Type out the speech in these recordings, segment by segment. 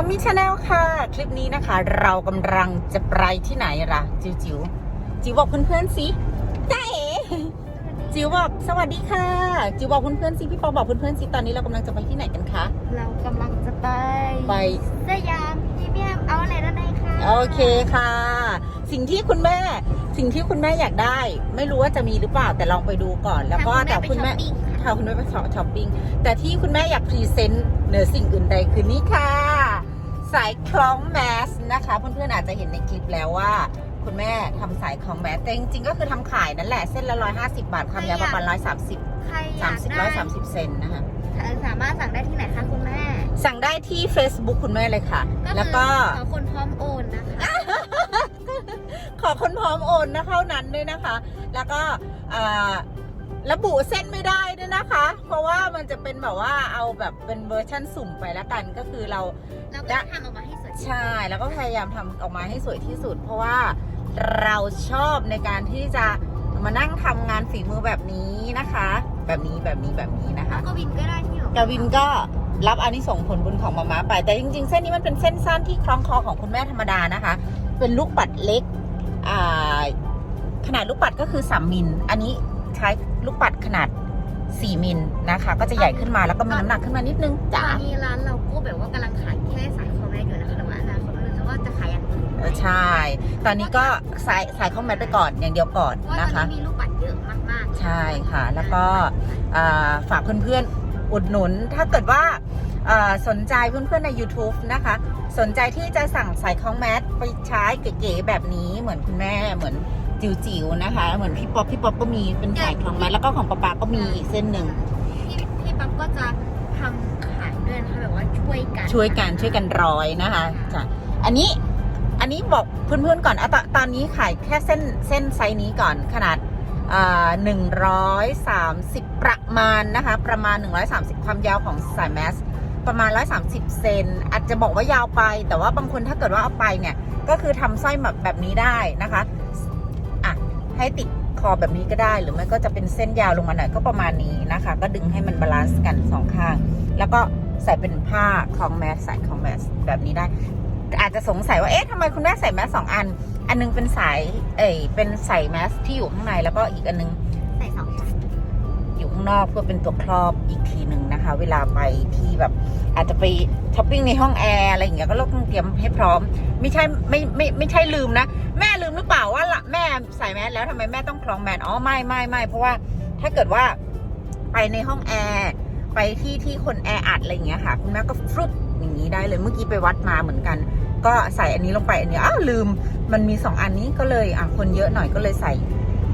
อมมี่ชาแนลค่ะ คลิปนี้นะคะ เรากำลังจะไปที่ไหนล่ะ จิ๋วจิ๋วจิ๋วบอกเพื่อนๆสิจ้าเอ๋จิ๋วบอกสวัสดีค่ะ จิ๋วบอกเพื่อนๆสิพี่ปอบอกเพื่อนๆสิตอนนี้เรากำลังจะไปที่ไหนกันคะเรากำลังจะไปไปสยามพรีเมียมเอาอะไรนั่นเองค่ะโอเคค่ะ สิ่งที่คุณแม่สิ่งที่คุณแม่อยากได้ ไม่รู้ว่าจะมีหรือเปล่าแต่ลองไปดูก่อน แล้วก็แต่คุณแม่พาคุณแม่ไปช้อปปิ้งค่ะพาคุณแม่ไปช้อปปิ้งแต่ที่คุณแม่อยากพรีเซนต์เหนือสิ่งอื่นใดคือนี่ค่ะ สายคล้องแมสนะคะ เพื่อนๆอาจจะเห็นในคลิปแล้วว่า คุณแม่ทำสายคล้องแมสแต่จริงๆก็คือทำขายนั่นแหละเส้นละร้อยห้าสิบาทความยาวประมาณร้อยสามสิบใครอยาสามกสิบได้ร้อยสามสิบเซนนะคะสามารถสั่งได้ที่ไหนคะคุณแม่สั่งได้ที่ Facebook คุณแม่เลยค่ะก็แล้วคือก็ขอคนพร้อมโอนนะคะ ขอคนพร้อมโอนนะเท่านั้นด้วยนะคะ แล้วก็อ่า ระบุเส้นไม่ได้ด้วยนะคะ เพราะว่ามันจะเป็นแบบว่าเอาแบบเป็นเวอร์ชั่นสุ่มไปแล้วกันก็คือเราเราก็ทำออกมาให้สวยใช่แล้วก็พยายามทำออกมาให้สวยที่สุด เพราะว่าเราชอบในการที่จะมานั่งทำงานฝีมือแบบนี้นะคะ แบบนี้แบบนี้แบบนี้นะคะ แล้วก็วินก็ได้ที่หรอกาวินก็รับอานิสงส์ผลบุญของมาม่าไป แต่จริง ๆ เส้นนี้มันเป็นเส้นสั้นที่คล้องคอของคุณแม่ธรรมดานะคะ เป็นลูกปัดเล็กอ่าขนาดลูกปัดก็คือ3มิล อันนี้ ใช้ลูกปัดขนาด 4 มิลนะคะ ก็จะใหญ่ขึ้นมาแล้วก็มีน้ำหนักขึ้นมานิดนึงตจ๋าอนนี้ร้านเราก็แบบว่ากำลังขายแค่สายคอมแมสอยู่นะคะแต่ว่าอนาคตไม่รู้จะว่าจะขายอย่างอื่นไหมเออใช่ ตอนนี้ก็สายสายคอมแมทไปก่อนอย่างเดียวก่อนเพราะว่านะตอคะนนี้มีลูกปัดเยอะมากๆใช่ค่ะ แล้วก็อ่าฝากเพื่อนๆ อุดหนุน ถ้าเกิดว่าอ่าสนใจเพื่อนๆ ใน YouTube นะคะ สนใจที่จะสั่งสายคล้องแมสไปใช้เก๋ๆแบบนี้เหมือนคุณแม่เหมือน จิ๋วๆนะคะ เหมือนพี่ป๊อปพี่ป๊อปก็มีเป็นสายคล้องแมสแล้วก็ของป๊าป๊าก็มีอีกเส้นหนึ่งพี่พี่ปั๊บก็จะทำขายด้วยนะคะแบบว่าช่วยกันช่วยกันช่วยกันร้อยนะคะจ้ะอันนี้อันนี้บอกเพื่อนๆก่อนอะตอนตอนนี้ขายแค่เส้นเส้นไซส์นี้ก่อนขนาดหนึ่งร้อยสามสิบประมาณนะคะ ประมาณ 130 ความยาวของสายแมสประมาณ 130 เซนอาจจะบอกว่ายาวไป แต่ว่าบางคนถ้าเกิดว่าเอาไปเนี่ย ก็คือทำสร้อยแบบแบบนี้ได้นะคะอะ ให้ติดคอแบบนี้ก็ได้ หรือไม่ก็จะเป็นเส้นยาวลงมาหน่อยก็ประมาณนี้นะคะ ก็ดึงให้มันบาลานซ์กันสองข้าง แล้วก็ใส่เป็นผ้าคลองแมสใส่คลองแมสแบบนี้ได้ อาจจะสงสัยว่าเอ๊ะทำไมคุณแม่ใส่แมสสองอัน อันนึงเป็นสายเอ่ยเป็นใส่แมสที่อยู่ข้างในแล้วก็อีกอันนึงใส่สองชั้นางนอกเพื่อเป็นตัวครอบอีกทีหนึ่งนะคะ เวลาไปที่แบบ อาจจะไปช้อปปิ้งในห้องแอร์อะไรอย่างเงี้ยก็ต้องเตรียมให้พร้อม ไม่ใช่ไม่ไม่ไม่ใช่ลืมนะ แม่ลืมหรือเปล่าว่าละแม่ใส่แมสแล้วทำไมแม่ต้องคล้องแมสอ๋อไม่ไม่ไม่เพราะว่าถ้าเกิดว่าไปในห้องแอร์ไปที่ที่คนแออัดอะไรอย่างเงี้ยค่ะคุณแม่ก็ฟรุบอย่างนี้ได้เลยเมื่อกี้ไปวัดมาเหมือนกัน ก็ใส่อันนี้ลงไปอันนี้อ้าวลืม มันมีสองอันนี้ก็เลยอะคนเยอะหน่อยก็เลยใส่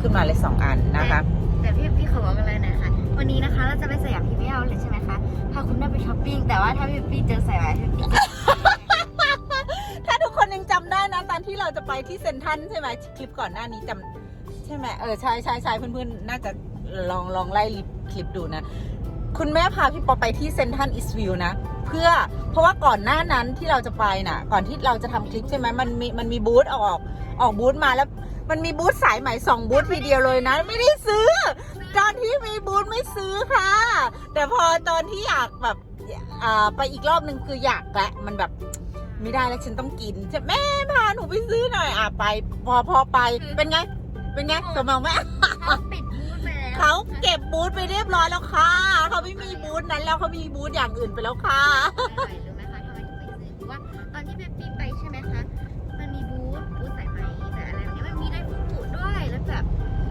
ขึ้นมาเลยสองอันนะคะ แต่พี่พี่ขอบอกอะไรหน่อยค่ะ วันนี้นะคะเราจะไปสยามพรีเมียมเลยใช่ไหมคะ พาคุณแม่ไปช้อปปิ้ง แต่ว่าถ้าพี่พี่เจอสายไหมพี่พี่ถ้าทุกคนยังจำได้นะตอนที่เราจะไปที่เซนทรันใช่ไหมคลิปก่อนหน้านี้จำใช่ไหมเออใช่ใช่ใช่เพื่อนๆ น่าจะลองลองไล่คลิปดูนะ คุณแม่พาพี่ปอไปที่เซนทรันอิสวิวนะ เพื่อเพราะว่าก่อนหน้านั้นที่เราจะไปน่ะ ก่อนที่เราจะทำคลิปใช่ไหมมันมีมันมีบูธออกออกบูธมาแล้ว มันมีบูธสายไหมสองบูธทีเดียวเลยนะ ไม่ได้ซื้อ ตอนที่มีบูธไม่ซื้อค่ะ แต่พอตอนที่อยากแบบอ่าไปอีกรอบหนึ่งคืออยากและมันแบบไม่ได้แล้วฉันต้องกินจะแม่พาหนูไปซื้อหน่อยอะไป พอพอไปเป็นไง เป็นไงสมองแม่เขาปิดบูธไปแล้วเขาเก็บบูธไปเรียบร้อยแล้วค่ะเขาไม่มีบูธนั้นแล้วเขามีบูธอย่างอื่นไปแล้วค่ะรู้ไหมคะทำไมถึงไม่ซื้อเพราะว่าตอนที่เบบี้ไป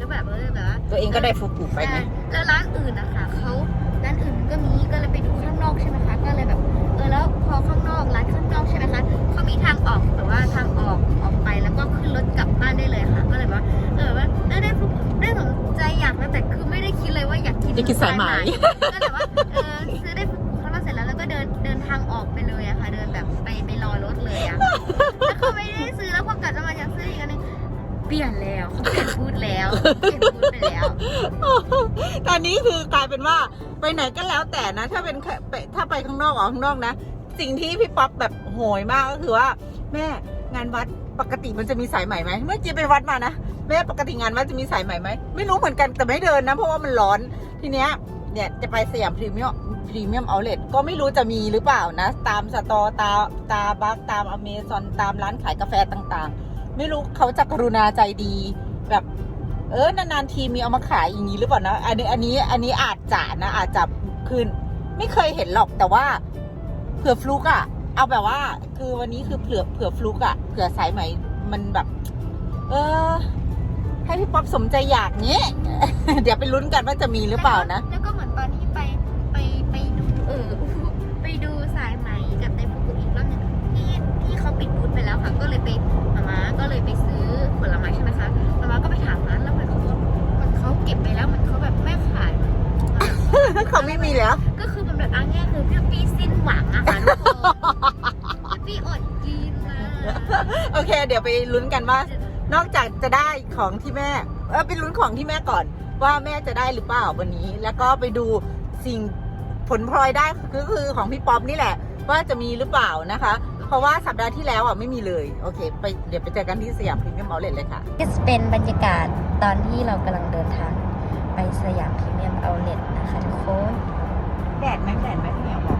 แล้วแบบเออแบบว่าตัวเองก็ได้ฟุกุไปไงแล้วร้านอื่นนะคะเขาร้านอื่นก็มีก็เลยไปดูข้างนอกใช่ไหมคะก็เลยแบบเออแล้วพอข้างนอกร้านข้างนอกใช่ไหมคะเขามีทางออกแบบว่าทางออกออกไปแล้วก็ขึ้นรถกลับบ้านได้เลยค่ะ ก็เลยว่าเออว่าได้ได้ได้สนใจอยากนะแต่คือไม่ได้คิดเลยว่าอยากกินจะกินสายไหมก็เลยว่าเออ เปลี่ยนแล้วเขาเปลี่ยนพูดแล้วเปลี่ยนพูดไปแล้ว ตอนนี้คือกลายเป็นว่าไปไหนก็แล้วแต่นะ ถ้าเป็นแค่ไปถ้าไปข้างนอกออกข้างนอกนะ สิ่งที่พี่ป๊อปแบบโหยมากก็คือว่า แม่งานวัดปกติมันจะมีสายใหม่ไหมเมื่อกี้ไปวัดมานะแม่ปกติงานวัดจะมีสายใหม่ไหมไม่รู้เหมือนกันแต่ไม่เดินนะเพราะว่ามันร้อนทีเนี้ยเนี่ยจะไปสยามพรีเมียมพรีเมียมเอาเลทก็ไม่รู้จะมีหรือเปล่านะ ตามสตอตาตาบักตามอเมซอนตามร้านขายกาแฟต่างๆ ไม่รู้เขาจะกรุณาใจดีแบบ เออนานๆทีมีเอามาขายอย่างนี้หรือเปล่านะอันนี้อันนี้อันนี้อาจจะนะอาจจะคือไม่เคยเห็นหรอกแต่ว่าเผื่อฟลุกอะเอาแบบว่า คือวันนี้คือเผื่อเผื่อฟลุกอะเผื่อสายไหมมันแบบ เออ ให้พี่ป๊อปสมใจอยากนี้ เดี๋ยวไปลุ้นกันว่าจะมีหรือเปล่านะ แล้วก็เหมือนตอนที่ไปไปไปดูเออไปดูสายไหมกับไต้ฟุกอีกรอบหนึ่งที่ที่เขาปิดบูธไปแล้วค่ะก็เลยไป มาม่าก็เลยไปซื้อผลไม้ใช่ไหมคะมาม่าก็ไปถามร้านแล้วเหมือนเขาบอกเหมันเขาเก็บไปแล้วเหมันเขาแบบไม่ขายมันเขาไม่มีแล้ว ก็คือมันแบบอันเนี้ยคือพี่ปี้สิ้นหวังอะค่ะทุกคนพี่ปี้อดกินนะโอเค เดี๋ยวไปลุ้นกันว่า นอกจากจะได้ของที่แม่เออไปลุ้นของที่แม่ก่อน ว่าแม่จะได้หรือเปล่าวันนี้ แล้วก็ไปดูสิ่งผลพลอยได้ก็คือของพี่ป๊อปนี่แหละ ว่าจะมีหรือเปล่านะคะ เพราะว่าสัปดาห์ที่แล้วอะไม่มีเลย โอเค ไปเดี๋ยวไปเจอกันที่สยามพรีเมียมเอาเลทเลยค่ะก็จะเป็นบรรยากาศตอนที่เรากำลังเดินทางไปสยามพรีเมียมเอาเลทนะคะทุกคนแดดไหมแดดไหมพี่เหมียวบอก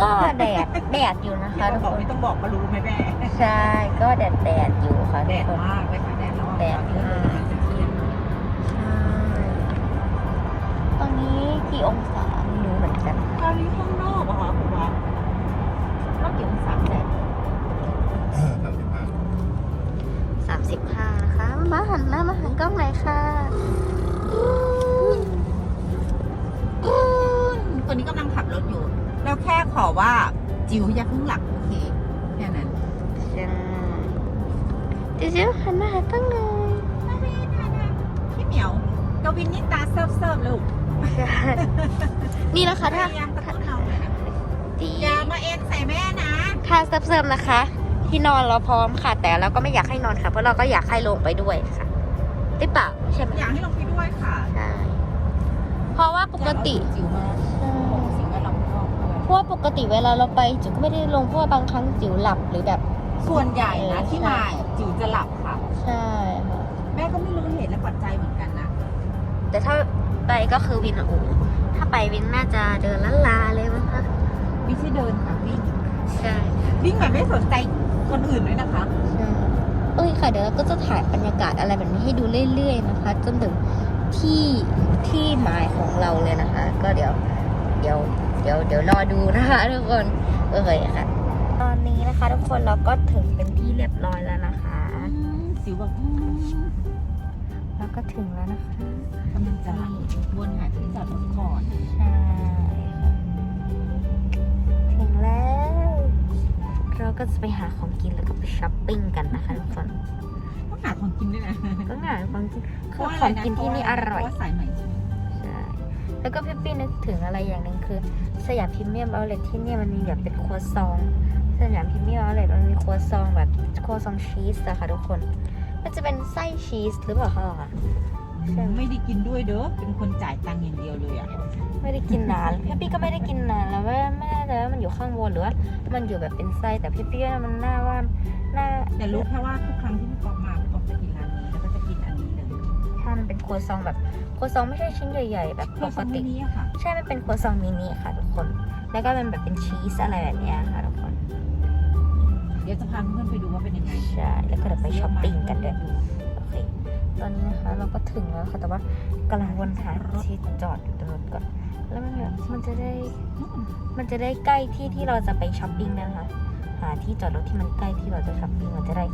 ก็แดดแดดอยู่นะคะทุกบอกคนไม่ต้องบอกก็รู้ไหมแม่ใช่ก็แดดแดดอยู่ค่ะแดทุกดคนมากเลยค่ะแดดร้อนแดดมากจะเที่ยงใช่ตอนนี้กี่องศาไม่รู้เหมือนกันตอนนี้ข้างนอกอะค่ะผมว่าต้องกี่องศา สามสิบห้านะคะมาหันหน้ามาหันกล้องหน่อยค่ะตัวนี้กำลังขับรถอยู่ แล้วแค่ขอว่าจิ๋วอย่าเพิ่งหลับโอเค แค่นั้นใช่เดี๋ยวๆหันมาหากล้องหน่อยพี่เหมียวกวินนี่ตาเซิร์ฟเซิร์ฟลูกใช่นี่นะคะพถ้ายายามตะโกนเราหน่อยนะดีอย่ามาเอ็นใส่แม่นะถ้าเซิร์ฟๆนะคะ ที่นอนเราพร้อมค่ะ แต่เราก็ไม่อยากให้นอนค่ะ เพราะเราก็อยากให้ลงไปด้วยค่ะได้เปล่าใช่ไหมอยากให้ลงไปด้วยค่ะใช่เพราะว่าปกติจิ๋วมาสิ่งแวดล้อมรอบด้วยเพราะว่าปกติเวลาเราไปจิ๋วก็ไม่ได้ลงเพราะว่าบางครั้งจิ๋วหลับหรือแบบ ส่วนใหญ่นะเออที่ใช่มาจิ๋วจะหลับค่ะ ใช่ค่ะแม่ก็ไม่รู้เหตุและปัจจัยเหมือนกันนะแต่ถ้าไปก็คือวินอะอูถ้าไปวินน่าจะเดินล้านลาเลยมั้งคะไม่ใช่เดินค่ะวิ่งใช่วิ่งแบบไม่สนใจ คนอื่นด้วยนะคะ ใช่โอ้ยค่ะเดี๋ยวเราก็จะถ่ายบรรยากาศอะไรแบบนี้ให้ดูเรื่อยๆนะคะ จนถึงที่ที่หมายของเราเลยนะคะ ก็เดี๋ยวเดี๋ยวเดี๋ยวเดี๋ยวรอดูนะคะทุกคนโอเคค่ะ ตอนนี้นะคะทุกคนเราก็ถึงเป็นที่เรียบร้อยแล้วนะคะ สิวแบบอืมเราก็ถึงแล้วนะคะกำลังจะหลับวนหาที่จอดรถก่อน ใช่ค่ะถึงแล้ว เราก็จะไปหาของกินแล้วก็ไปช้อปปิ้งกันนะคะทุกคนต้องหาของกินด้วยนะก็หาของกินคือของกินที่นี่อร่อยเพาะว่าสายใหม่ใช่แล้วก็พี่ปี้นึกถึงอะไรอย่างหนึ่งคือ สยามพรีเมียมเอาเลทที่เนี่ยมันมีแบบเป็นครัวซอง สยามพรีเมียมเอาเลทมันมีครัวซองแบบครัวซองชีสอะค่ะทุกคน มันจะเป็นไส้ชีสหรือเปล่าคะใช่ไม่ได้กินด้วยเด้อเป็นคนจ่ายตังค์อย่างเดียวเลยอะ ไม่ได้กินนานพี่ปี้ก็ไม่ได้กินนานแล้วไม่ไม่แน่ใจว่ามันอยู่ข้างบนหรือว่ามันอยู่แบบเป็นไส้แต่พี่ปี้ว่ามันน่าว่าน่าแต่รู้แค่ว่าทุกครั้งที่พี่ป๊อกมาพี่ป๊อกจะกินร้านนี้แล้วก็จะกินอันนี้เลยถ้ามันเป็นครัวซองแบบครัวซองไม่ใช่ชิ้นใหญ่ ๆ แบบปกตินี้อะค่ะใช่มันเป็นครัวซองมินิค่ะทุกคน แล้วก็เป็นแบบเป็นชีสอะไรแบบเนี้ยค่ะทุกคนเดี๋ยวจะพาเพื่อนไปดูว่าเป็นยังไงใช่แล้วก็เดี๋ยวไปช้อปปิ้งกันด้วยโอเค ตอนนี้นะคะ เราก็ถึงแล้วค่ะแต่ว่ากำลังวนหาที่จอดอยู่ตรงรถก่อนแล้วมันแบบมันจะได้มันจะได้ใกล้ที่ที่เราจะไปช้อปปิ้งนะคะ หาที่จอดรถที่มันใกล้ที่เราจะช้อปปิ้งมันจะได้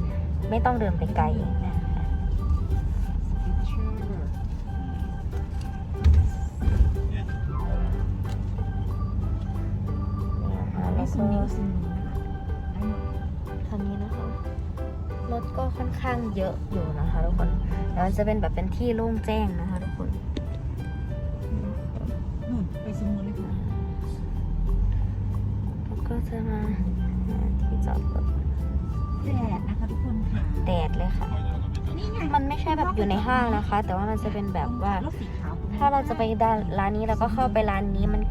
ไม่ต้องเดินไปไกลนะคะนี่นะคะแล้แล้ววซุก็มนี้ก็ซุมนี้นะคะได้หมดคันนี้นะคะ รถก็ค่อนข้างเยอะอยู่นะคะทุกคน แล้วมันจะเป็นแบบเป็นที่โล่งแจ้งนะคะทุกคนนู่นไปซุมนู้นเลยค่ะแล้วก็จะมาหาที่จอดรถแดดนะคะทุกคนค่ะ แดดเลยค่ะนี่ไงมันไม่ใช่แบบอยู่ในห้างนะคะ แต่ว่ามันจะเป็นแบบว่ารถสีขาวถ้าเราจะไปด้านร้านนี้เราก็เข้าไปร้านนี้มัน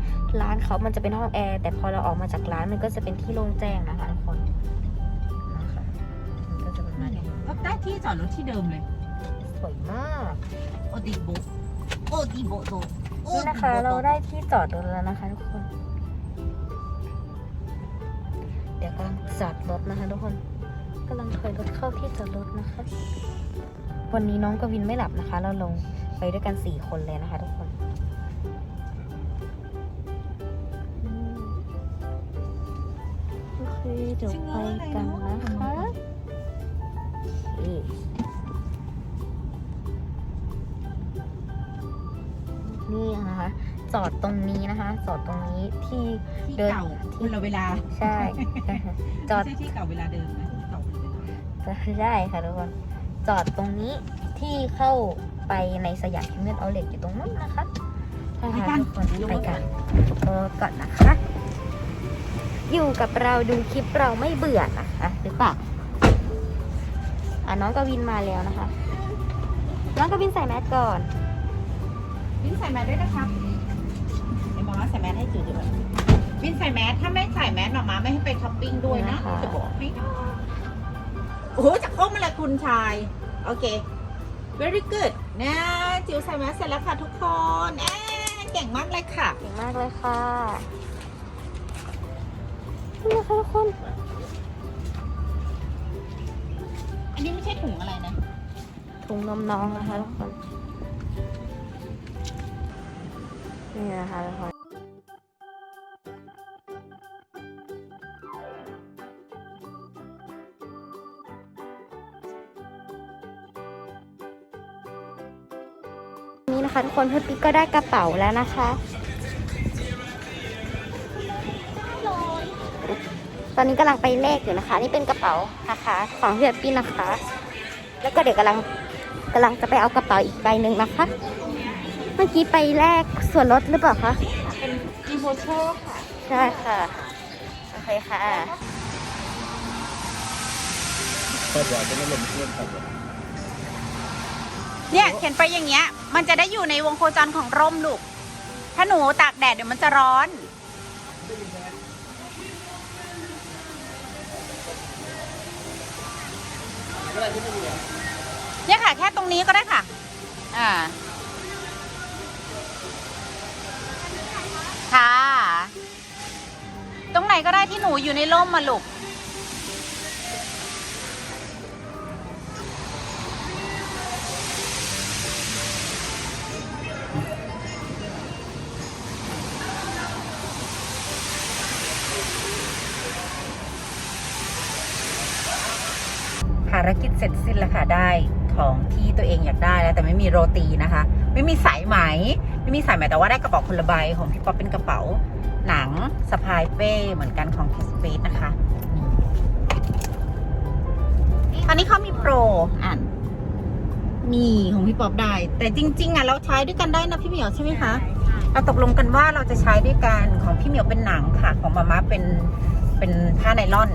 ร้านเขามันจะเป็นห้องแอร์แต่พอเราออกมาจากร้านมันก็จะเป็นที่โล่งแจ้งนะคะทุกคนนะคะมันก็จะประมาณนี้ก็ได้ที่จอดรถที่เดิมเลย สวยมาก โอติโบโอติโบโตนี่นะคะเราได้ที่จอดรถแล้วนะคะทุกคน เดี๋ยวกำลังจอดรถนะคะทุกคนกำลังถอยรถเข้าที่จอดรถนะคะ วันนี้น้องกวินไม่หลับนะคะ เราลงไปด้วยกันสี่คนเลยนะคะ ทุกคนอืมโอเคเดี๋ยวไปกันนะคะโอเค นี่นะคะ จอดตรงนี้นะคะ จอดตรงนี้ที่ที่เดินเก่าคนละเวลาใช่ จอด ไม่ใช่ที่เก่าเวลาเดิมนะที่เก่าคนละเวลาใช่ค่ะทุกคน จอดตรงนี้ที่เข้าไปในสยามพิมพ์เงินเอาเล็กอยู่ตรงนู้นนะคะใช่ค่ะทุกคนไปกันโอก่อนนะคะ อยู่กับเราดูคลิปเราไม่เบื่อนะคะหรือเปล่าอะน้องกวินมาแล้วนะคะ น้องกวินใส่แมสก่อน วินใส่แมสด้วยนะครับเดี๋ยวบอกว่าใส่แมสให้จืดด้วยวินใส่แมสถ้าไม่ใส่แมสหน่อมาไม่ให้ไปช้อปปิ้งด้วยนะ จะบอกให้นะโอ้โหจากห้องมาเลยคุณชาย โอเค very good นะจิ๋วใส่แมสเสร็จแล้วค่ะทุกคนเอ๊ะเก่งมากเลยค่ะ เก่งมากเลยค่ะนี่นะคะทุกคน อันนี้ไม่ใช่ถุงอะไรนะ ถุงนมน้องนะคะทุกคน นี่นะคะทุกคนนี่นะคะทุกคนเพื่อปิ๊กก็ได้กระเป๋าแล้วนะคะตอนนี้กำลังไปเลขอยู่นะคะ นี่เป็นกระเป๋านะคะของเพื่อนปิ๊กนะคะ แล้วก็เดี๋ยวกำลังกำลังจะไปเอากระเป๋าอีกใบหนึ่งนะคะ มื่อกี้ไปแลกส่วนลดหรือเปล่าคะ เป็นอีโมโชค่ะ ใช่ค่ะ โอเคค่ะก็เดี๋ยวจะไม่ลงเพื่อนกันเลยเนี่ยเขียนไปอย่างเงี้ย มันจะได้อยู่ในวงโคจรของร่มลูก ถ้าหนูตากแดดเดี๋ยวมันจะร้อนเนี่ยค่ะ แค่ตรงนี้ก็ได้ค่ะ อ่า ค่ะ ตรงไหนก็ได้ที่หนูอยู่ในร่มมาลูกภารกิจเสร็จสิ้นแล้วค่ะได้ของที่ตัวเองอยากได้แล้วแต่ไม่มีโรตีนะคะ ไม่มีสายไหม ไม่มีสายไหมแต่ว่าได้กระเป๋าคนละใบของพี่ป๊อปเป็นกระเป๋าหนังสะพายเป้เหมือนกันของคิสเฟสนะคะนี่ตอนนี้เขามีโปรอ่านนี่ของพี่ป๊อปได้ แต่จริง ๆอะเราใช้ด้วยกันได้นะพี่เหมียวใช่ไหมคะเราตกลงกันว่าเราจะใช้ด้วยกันของพี่เหมียวเป็นหนังค่ะ ของมาม่าเป็นเป็นผ้าไนล่อน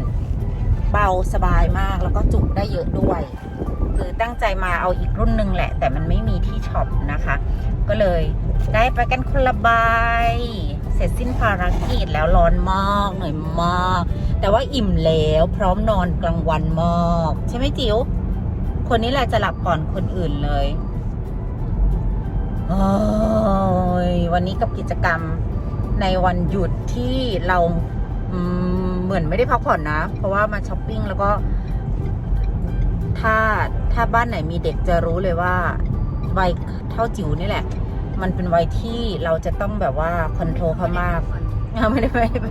เบาสบายมากแล้วก็จุได้เยอะด้วย คือตั้งใจมาเอาอีกรุ่นหนึ่งแหละ แต่มันไม่มีที่ช็อปนะคะ ก็เลย ได้ไปกันคนละใบเสร็จสิ้นภารกิจแล้วร้อนมากเหนื่อยมาก แต่ว่าอิ่มแล้วพร้อมนอนกลางวันมากใช่ไหมจิ๋วคนนี้แหละจะหลับก่อนคนอื่นเลยโอ้ยวันนี้กับกิจกรรมในวันหยุดที่เราเหมือนไม่ได้พักผ่อนนะ เพราะว่ามาช้อปปิ้งแล้วก็ ถ้าถ้าบ้านไหนมีเด็กจะรู้เลยว่าวัยเท่าจิ๋วนี่แหละ มันเป็นวัยที่เราจะต้องแบบว่าคอนโทรลเขามากเขาไม่ได้ไม่ได้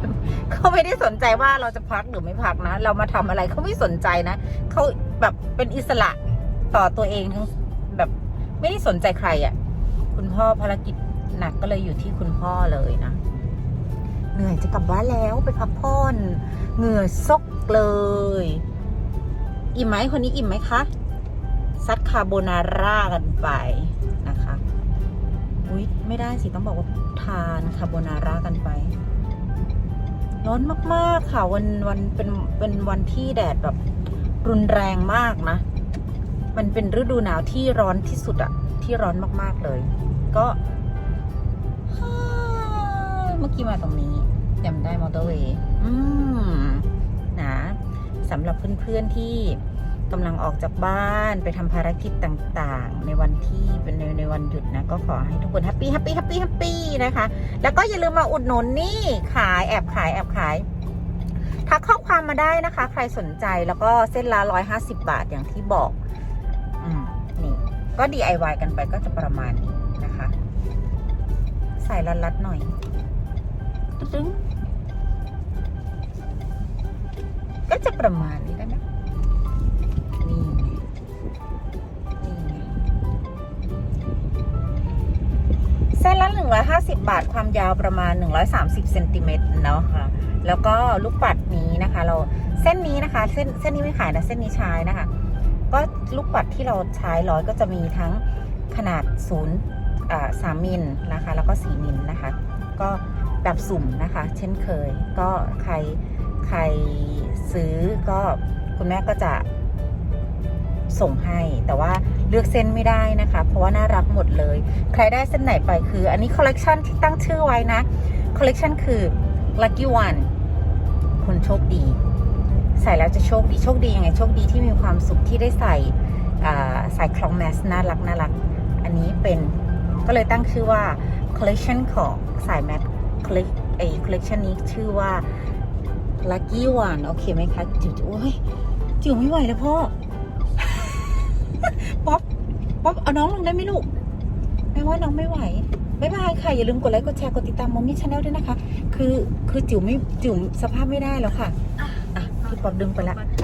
เขาไม่ได้สนใจว่าเราจะพักหรือไม่พักนะ เรามาทำอะไรเขาไม่สนใจนะเขาแบบเป็นอิสระต่อตัวเองทั้งแบบไม่ได้สนใจใครอะ่ะ คุณพ่อภารกิจหนักก็เลยอยู่ที่คุณพ่อเลยนะ เหนื่อยจะกลับบ้านแล้วไปพักผ่อนเหงื่อซกเลย อิ่มไหมคนนี้อิ่มไหมคะซัดคาโบนาร่ากันไปนะคะ อุ๊ยไม่ได้สิต้องบอกว่าทานคาโบนาร่ากันไป ร้อนมากๆค่ะวันวันเป็นเป็นวันที่แดดแบบรุนแรงมากนะ มันเป็นฤดูหนาวที่ร้อนที่สุดอะที่ร้อนมากๆเลย ก็เมื่อกี้มาตรงนี้จำได้มอเตอร์เวย์อืมนะสำหรับเพื่อนๆที่ กำลังออกจากบ้านไปทำภารกิจต่างๆ ในวันที่เป็นในในวันหยุดนะ ก็ขอให้ทุกคนแฮปปี้แฮปปี้แฮปปี้แฮปปี้นะคะ แล้วก็อย่าลืมมาอุดหนุนนี่ขายแอบขายแอบขายทักข้อความมาได้นะคะ ใครสนใจแล้วก็เส้นละ150บบาทอย่างที่บอก อืมนี่ก็ DIY กันไปก็จะประมาณนี้นะคะ ใส่รัดๆหน่อยตึ้งก็จะประมาณนี้ได้ไหม ส้นละ 150 บาทความยาวประมาณ 130เซนติเมตรเนาะค่ะแล้วก็ลูกปัดนี้นะคะ เราเส้นนี้นะคะ เส้นเส้นนี้ไม่ขายนะเส้นนี้ใช้นะคะ ก็ลูกปัดที่เราใช้ร้อยก็จะมีทั้งขนาดศูนย์สามมิลนะคะ แล้วก็สี่มิลนะคะ ก็แบบสุ่มนะคะ เช่นเคย ก็ใครใครซื้อก็คุณแม่ก็จะส่งให้แต่ว่า เลือกเส้นไม่ได้นะคะ เพราะว่าน่ารักหมดเลย ใครได้เส้นไหนไปคือ อันนี้คอลเลกชันที่ตั้งชื่อไว้นะ คอลเลกชันคือ lucky one คุณโชคดี ใส่แล้วจะโชคดีโชคดียังไงโชคดีที่มีความสุขที่ได้ใส่ใส่คล้องแมสน่ารักน่ารัก อันนี้เป็นก็เลยตั้งชื่อว่า collection ของสายแมสไอ collection นี้ชื่อว่า lucky one โอเคไหมคะจิ๋วโอ้ยจิ๋วไม่ไหวแล้วพ่อ ป๊อปป๊อปเอาน้องลงได้ไหมลูกแม่ว่าน้องไม่ไหวบ๊ายบายค่ะ อย่าลืมกดไลค์กดแชร์กดติดตามมอมมี่ชาแนลด้วยนะคะ คือคือจิ๋วไม่จิ๋วสภาพไม่ได้แล้วค่ะ อะพี่ป๊อปดึงไปละอืม